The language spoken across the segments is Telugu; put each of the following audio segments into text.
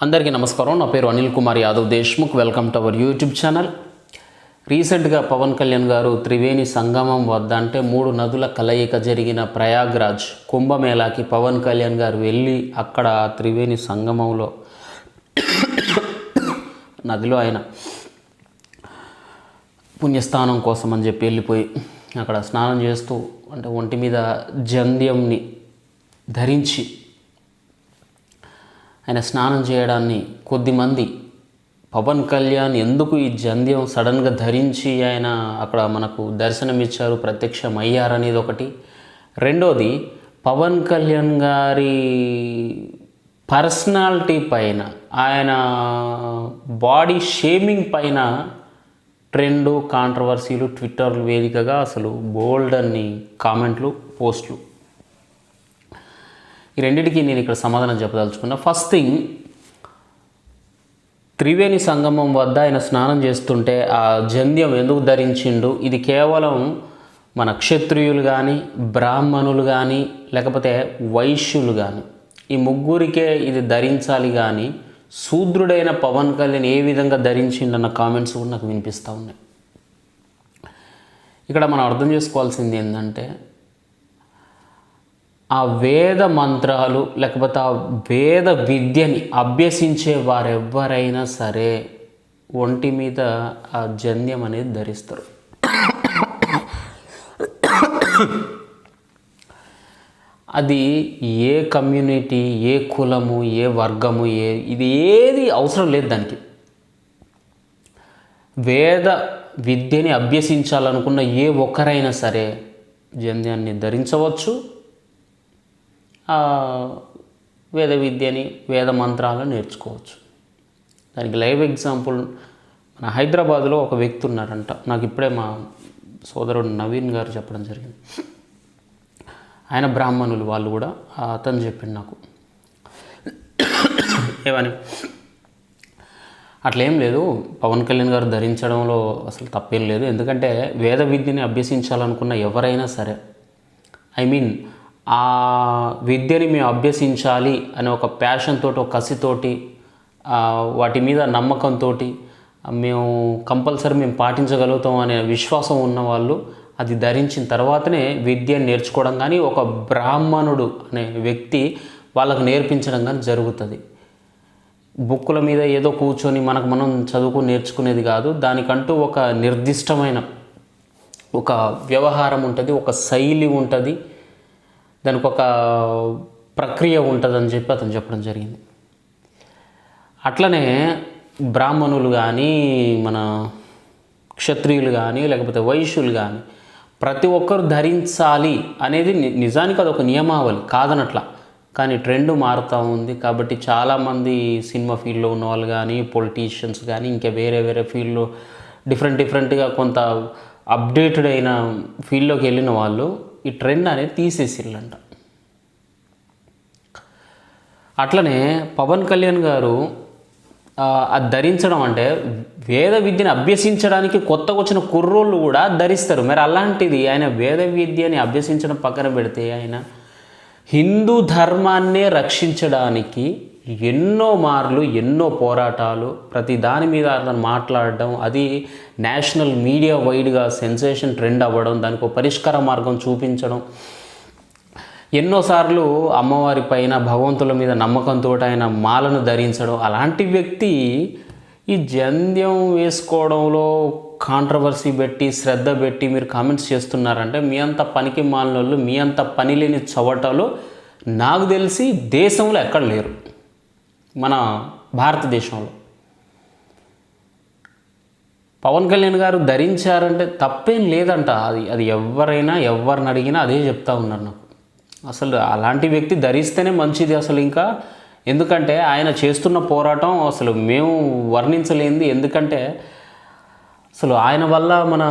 అందరికీ నమస్కారం. నా పేరు Anil Kumar Yadav Deshmukh. Welcome to our YouTube channel రీసెంట్గా పవన్ కళ్యాణ్ గారు త్రివేణి సంగమం వద్ద అంటే మూడు నదుల కలయిక జరిగిన ప్రయాగ్రాజ్ కుంభమేళాకి పవన్ కళ్యాణ్ గారు వెళ్ళి అక్కడ త్రివేణి సంగమంలో నదిలో ఆయన పుణ్యస్థానం కోసం అని చెప్పి వెళ్ళిపోయి అక్కడ స్నానం చేస్తూ అంటే ఒంటి మీద జంధ్యంని ధరించి ఆయన స్నానం చేయడాన్ని కొద్దిమంది పవన్ కళ్యాణ్ ఎందుకు ఈ జంధ్యం సడన్గా ధరించి ఆయన అక్కడ మనకు దర్శనమిచ్చారు ప్రత్యక్షం అయ్యారనేది ఒకటి రెండోది పవన్ కళ్యాణ్ గారి పర్సనాలిటీ పైన ఆయన బాడీ షేమింగ్ పైన ట్రెండ్ కాంట్రవర్సీలు ట్విట్టర్ వేదికగా అసలు బోల్డ్ అన్ని కామెంట్లు పోస్ట్లు. ఈ రెండింటికి నేను ఇక్కడ సమాధానం చెప్పదలుచుకున్నా. ఫస్ట్ థింగ్ త్రివేణి సంగమం వద్ద ఆయన స్నానం చేస్తుంటే ఆ జంధ్యం ఎందుకు ధరించిండు? ఇది కేవలం మన క్షత్రియులు కానీ బ్రాహ్మణులు కానీ లేకపోతే వైశ్యులు కానీ ఈ ముగ్గురికే ఇది ధరించాలి కానీ శూద్రుడైన పవన్ కళ్యాణ్ ఏ విధంగా ధరించిండన్న కామెంట్స్ కూడా నాకు వినిపిస్తూ ఉన్నాయి. ఇక్కడ మనం అర్థం చేసుకోవాల్సింది ఏంటంటే ఆ వేద మంత్రాలు లేకపోతే ఆ వేద విద్యని అభ్యసించే వారెవ్వరైనా సరే ఒంటి మీద ఆ జంధ్యం అనేది ధరిస్తారు. అది ఏ కమ్యూనిటీ ఏ కులము ఏ వర్గము ఏ ఇది ఏది అవసరం లేదు దానికి. వేద విద్యని అభ్యసించాలనుకున్న ఏ ఒక్కరైనా సరే జంధ్యాన్ని ధరించవచ్చు. వేద విద్యని వేద మంత్రాలను నేర్చుకోవచ్చు. దానికి లైవ్ ఎగ్జాంపుల్ మన హైదరాబాద్లో ఒక వ్యక్తి ఉన్నారంట నాకు ఇప్పుడే మా సోదరుడు నవీన్ గారు చెప్పడం జరిగింది. ఆయన బ్రాహ్మణులు వాళ్ళు కూడా అతను చెప్పింది నాకు. ఏమని? అట్లేం లేదు. పవన్ కళ్యాణ్ గారు ధరించడంలో అసలు తప్పేం లేదు. ఎందుకంటే వేద విద్యని అభ్యసించాలనుకున్న ఎవరైనా సరే ఐ మీన్ ఆ విద్యని మేము అభ్యసించాలి అనే ఒక ప్యాషన్ తోటి ఒక కసితోటి వాటి మీద నమ్మకంతో మేము కంపల్సరీ మేము పాటించగలుగుతాం అనే విశ్వాసం ఉన్నవాళ్ళు అది ధరించిన తర్వాతనే విద్యను నేర్చుకోవడం కానీ ఒక బ్రాహ్మణుడు అనే వ్యక్తి వాళ్ళకు నేర్పించడం కానీ జరుగుతుంది. బుక్కుల మీద ఏదో కూర్చొని మనకు మనం చదువుకుని నేర్చుకునేది కాదు దానికంటూ ఒక నిర్దిష్టమైన ఒక వ్యవహారం ఉంటుంది ఒక శైలి ఉంటుంది. దానికి ఒక ప్రక్రియ ఉంటుందని చెప్పి అతను చెప్పడం జరిగింది. అట్లనే బ్రాహ్మణులు కానీ మన క్షత్రియులు కానీ లేకపోతే వైశ్యులు కానీ ప్రతి ఒక్కరు ధరించాలి అనేది ని- నిజానికి అది ఒక నియమావళి కాదనట్లా. కానీ ట్రెండ్ మారుతూ ఉంది కాబట్టి చాలామంది సినిమా ఫీల్డ్లో ఉన్న వాళ్ళు కానీ పొలిటీషియన్స్ కానీ ఇంకా వేరే వేరే ఫీల్డ్లో డిఫరెంట్ డిఫరెంట్గా కొంత అప్డేటెడ్ అయిన ఫీల్డ్లోకి వెళ్ళిన వాళ్ళు ఈ ట్రెండ్ అనేది తీసేసిల్లంట అట్లనే పవన్ కళ్యాణ్ గారు అది ధరించడం అంటే వేద విద్యను అభ్యసించడానికి కొత్తగా వచ్చిన కుర్రోళ్ళు కూడా ధరిస్తారు. మరి అలాంటిది ఆయన వేద విద్యని అభ్యసించడం పక్కన పెడితే ఆయన హిందూ ధర్మాన్నే రక్షించడానికి ఎన్నో మార్లు ఎన్నో పోరాటాలు ప్రతి దాని మీద అతను మాట్లాడడం అది నేషనల్ మీడియా వైడ్గా సెన్సేషన్ ట్రెండ్ అవ్వడం దానికి ఒక పరిష్కార మార్గం చూపించడం. ఎన్నోసార్లు అమ్మవారి పైన భగవంతుల మీద నమ్మకంతో ఆయన మాలను ధరించడం. అలాంటి వ్యక్తి ఈ జంధ్యం వేసుకోవడంలో కాంట్రవర్సీ పెట్టి శ్రద్ధ పెట్టి మీరు కామెంట్స్ చేస్తున్నారంటే మీ అంత పనికి మాలినోళ్ళు మీ అంత పని లేని చవటలు నాకు తెలిసి దేశంలో ఎక్కడ లేరు. మన భారతదేశంలో. పవన్ కళ్యాణ్ గారు ధరించారంటే తప్పేం లేదంట. అది అది ఎవరైనా ఎవరిని అడిగినా అదే చెప్తా ఉన్నారు నాకు. అసలు అలాంటి వ్యక్తి ధరిస్తేనే మంచిది అసలు ఇంకా. ఎందుకంటే ఆయన చేస్తున్న పోరాటం అసలు మేము వర్ణించలేంది ఎందుకంటే అసలు ఆయన వల్ల మన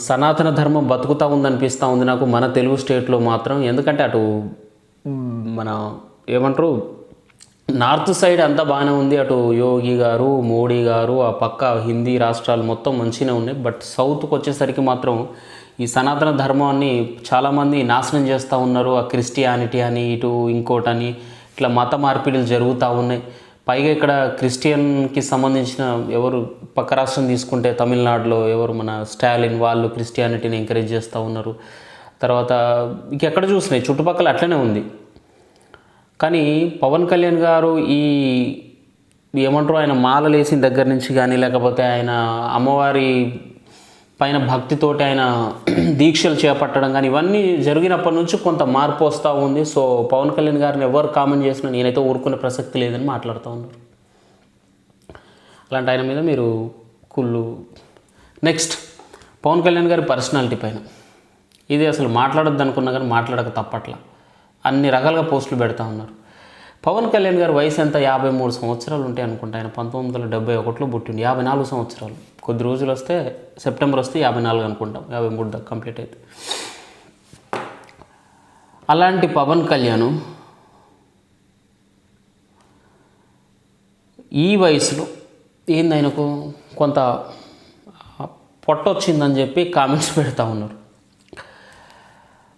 సనాతన ధర్మం బతుకుతూ ఉందనిపిస్తూ ఉంది నాకు. మన తెలుగు స్టేట్లో మాత్రం. ఎందుకంటే అటు మన ఏమంటారు? నార్త్ సైడ్ అంతా బాగానే ఉంది. అటు యోగి గారు మోడీ గారు ఆ పక్క హిందీ రాష్ట్రాలు మొత్తం మంచిగానే ఉన్నాయి. బట్ సౌత్కి వచ్చేసరికి మాత్రం ఈ సనాతన ధర్మాన్ని చాలామంది నాశనం చేస్తూ ఉన్నారు. ఆ క్రిస్టియానిటీ అని ఇటు ఇంకోటని ఇట్లా మత మార్పిడులు జరుగుతూ ఉన్నాయి. పైగా ఇక్కడ క్రిస్టియన్కి సంబంధించిన ఎవరు పక్క రాష్ట్రం తీసుకుంటే తమిళనాడులో ఎవరు మన స్టాలిన్ వాళ్ళు క్రిస్టియానిటీని ఎంకరేజ్ చేస్తూ ఉన్నారు. తర్వాత ఇంకెక్కడ చూసినాయి? చుట్టుపక్కల అట్లనే ఉంది. కానీ పవన్ కళ్యాణ్ గారు ఈ ఏమంటారు ఆయన మాలలు వేసిన దగ్గర నుంచి కానీ లేకపోతే ఆయన అమ్మవారి పైన భక్తితోటి ఆయన దీక్షలు చేపట్టడం కానీ ఇవన్నీ జరిగినప్పటి నుంచి కొంత మార్పు వస్తూ ఉంది. సో పవన్ కళ్యాణ్ గారిని ఎవరు కామెంట్ చేసినా నేనైతే ఊరుకునే ప్రసక్తి లేదని మాట్లాడుతూ ఉన్నారు అలాంటి ఆయన మీద మీరు కుళ్ళు. నెక్స్ట్ పవన్ కళ్యాణ్ గారి పర్సనాలిటీ పైన. ఇది అసలు మాట్లాడొద్దు అనుకున్నా కానీ మాట్లాడక తప్పట్ల. అన్ని రకాలుగా పోస్టులు పెడతా ఉన్నారు. పవన్ కళ్యాణ్ గారి వయసు ఎంత? యాభై మూడు సంవత్సరాలు ఉంటాయి అనుకుంటా. ఆయన పంతొమ్మిది వందల డెబ్బై ఒకటిలో పుట్టిండు. యాభై నాలుగు సంవత్సరాలు. కొద్ది రోజులు వస్తే సెప్టెంబర్ వస్తే యాభై నాలుగు అనుకుంటాం. యాభై మూడు దాకా కంప్లీట్ అయితే. అలాంటి పవన్ కళ్యాణ్ ఈ వయసులో ఏంది ఆయనకు? కొంత పొట్ట వచ్చిందని చెప్పి కామెంట్స్ పెడతా ఉన్నారు.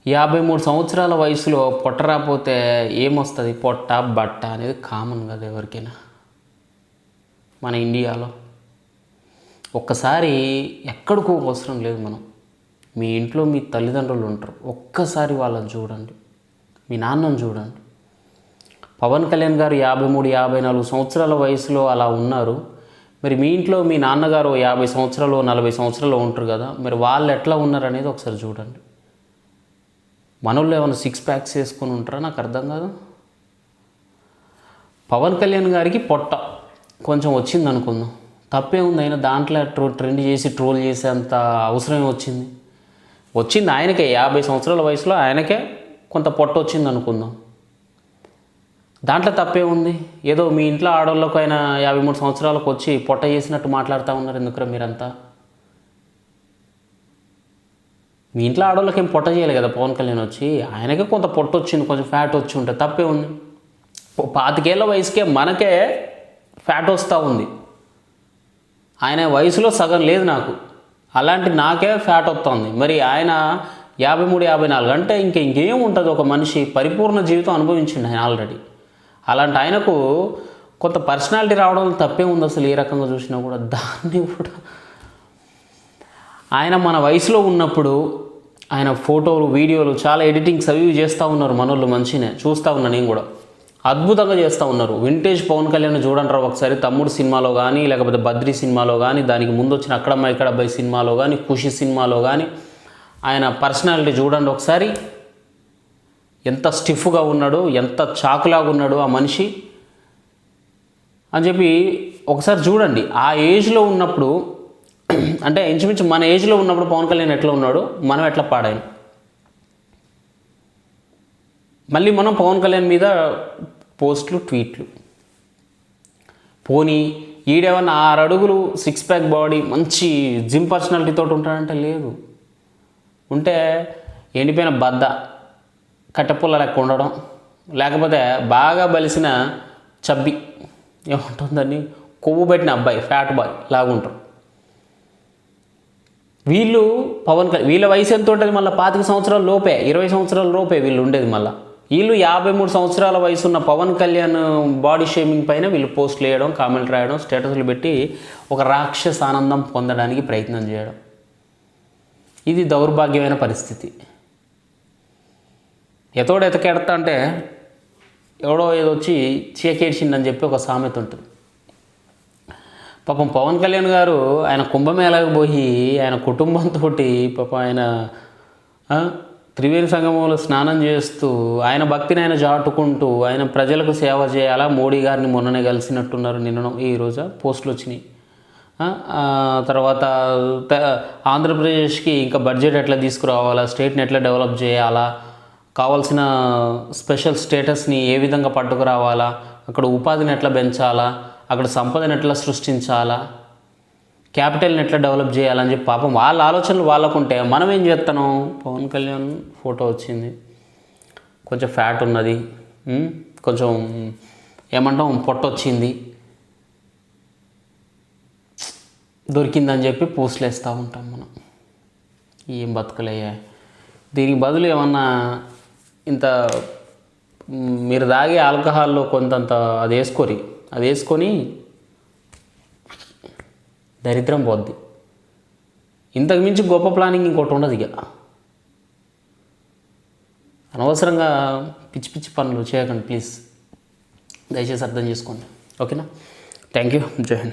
యాభై మూడు సంవత్సరాల వయసులో పొట్ట రాకపోతే ఏమొస్తుంది? పొట్ట బట్ట అనేది కామన్ కదా ఎవరికైనా మన ఇండియాలో. ఒక్కసారి ఎక్కడికో అవసరం లేదు మనం. మీ ఇంట్లో మీ తల్లిదండ్రులు ఉంటారు. ఒక్కసారి వాళ్ళని చూడండి. మీ నాన్నని చూడండి. పవన్ కళ్యాణ్ గారు యాభై మూడు యాభై నాలుగు సంవత్సరాల వయసులో అలా ఉన్నారు. మరి మీ ఇంట్లో మీ నాన్నగారు యాభై సంవత్సరాలు నలభై సంవత్సరాలు ఉంటారు కదా. మరి వాళ్ళు ఎట్లా ఉన్నారు అనేది ఒకసారి చూడండి. మనోళ్ళు ఏమైనా సిక్స్ ప్యాక్స్ వేసుకొని ఉంటారా? నాకు అర్థం కాదు. పవన్ కళ్యాణ్ గారికి పొట్ట. కొంచెం వచ్చింది అనుకుందాం. తప్పే ఉంది అయినా దాంట్లో ట్రో ట్రెండ్ చేసి ట్రోల్ చేసేంత అవసరం వచ్చింది. వచ్చింది ఆయనకే. యాభై సంవత్సరాల వయసులో ఆయనకే కొంత పొట్ట వచ్చింది అనుకుందాం. దాంట్లో తప్పే ఉంది. ఏదో మీ ఇంట్లో ఆడవాళ్ళకు ఆయన యాభై మూడు సంవత్సరాలకు వచ్చి పొట్ట చేసినట్టు మాట్లాడుతూ ఉన్నారు ఎందుకురా మీరంతా? మీ ఇంట్లో ఆడవాళ్ళకి ఏం పొట్ట చేయాలి కదా? పవన్ కళ్యాణ్ వచ్చి ఆయనకే కొంత పొట్ట వచ్చింది కొంచెం ఫ్యాట్ వచ్చి ఉంటే తప్పే ఉంది. పో- పాతికేళ్ళ వయసుకే మనకే ఫ్యాట్ వస్తూ ఉంది. ఆయన వయసులో సగం లేదు నాకు. అలాంటి నాకే ఫ్యాట్ వస్తుంది. మరి ఆయన యాభై మూడు యాభై నాలుగు అంటే ఇంక ఇంకేం ఉంటుంది? ఒక మనిషి పరిపూర్ణ జీవితం అనుభవించిండు ఆయన ఆల్రెడీ అలాంటి ఆయనకు కొంత పర్సనాలిటీ రావడం తప్పే ఉంది అసలు ఏ రకంగా చూసినా కూడా. దాన్ని కూడా ఆయన మన వయసులో ఉన్నప్పుడు ఆయన ఫోటోలు వీడియోలు చాలా ఎడిటింగ్స్ అవి చేస్తూ ఉన్నారు మనోళ్ళు మంచినే. చూస్తూ ఉన్నా నేను కూడా. అద్భుతంగా చేస్తూ ఉన్నారు. వింటేజ్ పవన్ కళ్యాణ్ చూడండి ఒకసారి. తమ్ముడు సినిమాలో కానీ లేకపోతే బద్రి సినిమాలో కానీ దానికి ముందు వచ్చిన అక్కడమ్మ ఇక్కడ అబ్బాయి సినిమాలో కానీ ఖుషి సినిమాలో కానీ ఆయన పర్సనాలిటీ చూడండి ఒకసారి. ఎంత స్టిఫ్గా ఉన్నాడు ఎంత చాకులాగా ఉన్నాడు ఆ మనిషి. అని చెప్పి ఒకసారి చూడండి. ఆ ఏజ్లో ఉన్నప్పుడు అంటే ఇంచుమించు మన ఏజ్లో ఉన్నప్పుడు పవన్ కళ్యాణ్ ఎట్లా ఉన్నాడు మనం ఎట్లా పాడాయి మళ్ళీ మనం పవన్ కళ్యాణ్ మీద పోస్టులు ట్వీట్లు. పోనీ ఈడేమన్నా ఆరు అడుగులు సిక్స్ ప్యాక్ బాడీ మంచి జిమ్ పర్సనాలిటీతో ఉంటాడంటే లేదు. ఉంటే ఎండిపోయిన బద్ద కట్టెపుల్ల లెక్క ఉండడం లేకపోతే బాగా బలిసిన చబ్బి ఏముంటుందని కొవ్వు పెట్టిన అబ్బాయి ఫ్యాట్ బాయ్ లాగుంటారు వీళ్ళు పవన్ కళ్యాణ్ వీళ్ళ వయసు ఎంత ఉంటుంది మళ్ళీ? పాతిక సంవత్సరాల లోపే ఇరవై సంవత్సరాల లోపే వీళ్ళు ఉండేది మళ్ళీ. వీళ్ళు యాభై మూడు సంవత్సరాల వయసు ఉన్న పవన్ కళ్యాణ్ బాడీ షేమింగ్ పైన వీళ్ళు పోస్టులు వేయడం కామెంట్ రాయడం స్టేటస్లు పెట్టి ఒక రాక్షస ఆనందం పొందడానికి ప్రయత్నం చేయడం. ఇది దౌర్భాగ్యమైన పరిస్థితి. ఎతోడు ఎతకెడతా అంటే ఎవడో ఏదో వచ్చి చీకేడ్చిందని చెప్పి ఒక సామెత ఉంటుంది. పాపం పవన్ కళ్యాణ్ గారు ఆయన కుంభమేళకు పోయి ఆయన కుటుంబంతో పాపం ఆయన త్రివేణి సంగమంలో స్నానం చేస్తూ ఆయన భక్తిని ఆయన చాటుకుంటూ ఆయన ప్రజలకు సేవ చేయాలా? మోడీ గారిని మొన్ననే కలిసినట్టున్నారు నిన్న ఈ రోజు పోస్టులు వచ్చినాయి. తర్వాత ఆంధ్రప్రదేశ్కి ఇంకా బడ్జెట్ ఎట్లా తీసుకురావాలా? స్టేట్ని ఎట్లా డెవలప్ చేయాలా? కావాల్సిన స్పెషల్ స్టేటస్ని ఏ విధంగా పట్టుకురావాలా? అక్కడ ఉపాధిని ఎట్లా పెంచాలా? అక్కడ సంపదను ఎట్లా సృష్టించాలా? క్యాపిటల్ని ఎట్లా డెవలప్ చేయాలని చెప్పి పాపం వాళ్ళ ఆలోచనలు వాళ్ళకుంటే మనం ఏం చేస్తాను పవన్ కళ్యాణ్ ఫోటో వచ్చింది. కొంచెం ఫ్యాట్ ఉన్నది. కొంచెం ఏమంటాం? పొట్ట వచ్చింది దొరికిందని చెప్పి పోస్టులు వేస్తూ ఉంటాం మనం. ఏం బతుకలయ్యా దీనికి బదులు ఏమన్నా ఇంత మీరు తాగే ఆల్కహాల్లో కొంతంత అది వేసుకోరి. అది వేసుకొని దరిద్రం పోద్ది. ఇంతకు మించి గొప్ప ప్లానింగ్ ఇంకోటి ఉండదు ఇక. అనవసరంగా పిచ్చి పిచ్చి పనులు చేయకండి ప్లీజ్. దయచేసి అర్థం చేసుకోండి. ఓకేనా? Thank you. జై హింద్.